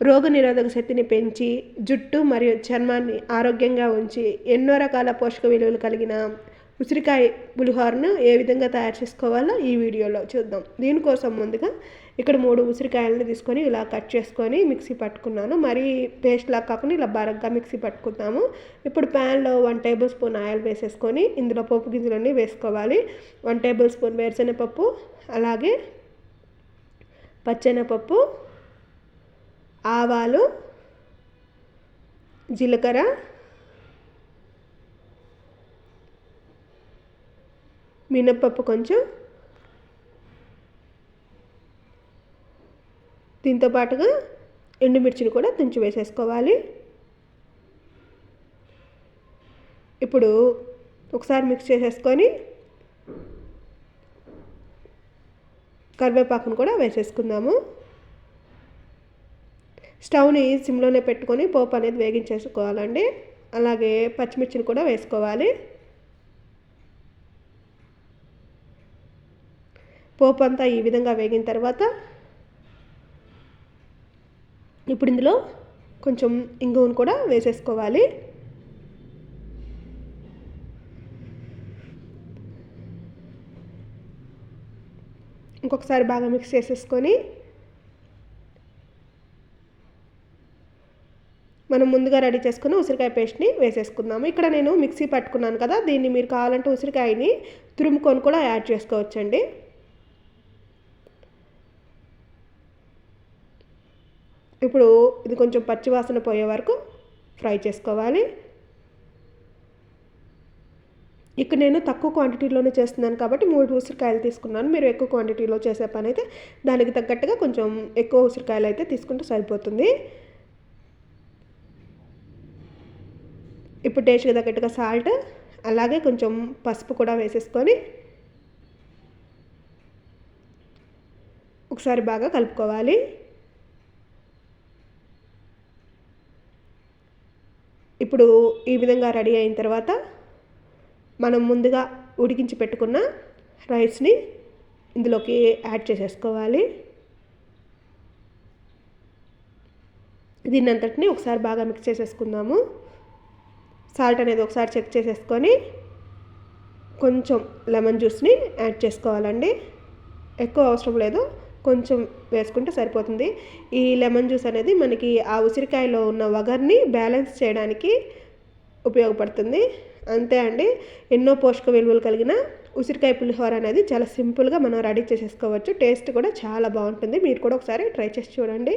రోగనిరోధక శక్తిని పెంచి జుట్టు మరియు చర్మాన్ని ఆరోగ్యంగా ఉంచి ఎన్నో రకాల పోషక విలువలు కలిగిన ఉసిరికాయ పులిహోరను ఏ విధంగా తయారు చేసుకోవాలో ఈ వీడియోలో చూద్దాం. దీనికోసం ముందుగా ఇక్కడ మూడు ఉసిరికాయలను తీసుకొని ఇలా కట్ చేసుకొని మిక్సీ పట్టుకున్నాను. మరీ పేస్ట్లా కాకుండా ఇలా బరగ్గా మిక్సీ పట్టుకుందాము. ఇప్పుడు ప్యాన్లో వన్ టేబుల్ స్పూన్ ఆయిల్ వేసేసుకొని ఇందులో పప్పు గింజలన్నీ వేసుకోవాలి. వన్ టేబుల్ స్పూన్ వేరుశెనగపప్పు అలాగే పచ్చెనపప్పు ఆవాలు జీలకర్ర మినప్పప్పు కొంచెం. దీంతో పాటుగా ఎండుమిర్చిని కూడా తుంచి వేసేసుకోవాలి. ఇప్పుడు ఒకసారి మిక్స్ చేసేసుకొని కరివేపాకును కూడా వేసేసుకుందాము. స్టవ్ని సిమ్లోనే పెట్టుకొని పోపు అనేది వేగించేసుకోవాలండి. అలాగే పచ్చిమిర్చిని కూడా వేసుకోవాలి. పోపు అంతా ఈ విధంగా వేగిన తర్వాత ఇప్పుడు ఇందులో కొంచెం ఇంగువను కూడా వేసేసుకోవాలి. ఇంకొకసారి బాగా మిక్స్ చేసేసుకొని మనం ముందుగా రెడీ చేసుకున్న ఉసిరికాయ పేస్ట్ని వేసేసుకుందాము. ఇక్కడ నేను మిక్సీ పట్టుకున్నాను కదా దీన్ని మీరు కావాలంటే ఉసిరికాయని తురుముకొని కూడా యాడ్ చేసుకోవచ్చండి. ఇప్పుడు ఇది కొంచెం పచ్చివాసన పోయే వరకు ఫ్రై చేసుకోవాలి. ఇక్కడ నేను తక్కువ క్వాంటిటీలోనే చేస్తున్నాను కాబట్టి మూడు ఉసిరికాయలు తీసుకున్నాను. మీరు ఎక్కువ క్వాంటిటీలో చేసే పని అయితే దానికి తగ్గట్టుగా కొంచెం ఎక్కువ ఉసిరికాయలు అయితే తీసుకుంటే సరిపోతుంది. ఇప్పుడు టేస్ట్కి తగ్గట్టుగా సాల్ట్ అలాగే కొంచెం పసుపు కూడా వేసేసుకొని ఒకసారి బాగా కలుపుకోవాలి. ఇప్పుడు ఈ విధంగా రెడీ అయిన తర్వాత మనం ముందుగా ఉడికించి పెట్టుకున్న రైస్ని ఇందులోకి యాడ్ చేసేసుకోవాలి. దీన్ని అంతటిని ఒకసారి బాగా మిక్స్ చేసేసుకుందాము. సాల్ట్ అనేది ఒకసారి చెక్ చేసేసుకొని కొంచెం లెమన్ జ్యూస్ని యాడ్ చేసుకోవాలండి. ఎక్కువ అవసరం లేదు. కొంచెం వేసుకుంటే సరిపోతుంది. ఈ లెమన్ జ్యూస్ అనేది మనకి ఆ ఉసిరికాయలో ఉన్న వగర్ని బ్యాలెన్స్ చేయడానికి ఉపయోగపడుతుంది. అంతే అండి. ఎన్నో పోషక విలువలు కలిగిన ఉసిరికాయ పులిహోర అనేది చాలా సింపుల్గా మనం రెడీ చేసేసుకోవచ్చు. టేస్ట్ కూడా చాలా బాగుంటుంది. మీరు కూడా ఒకసారి ట్రై చేసి చూడండి.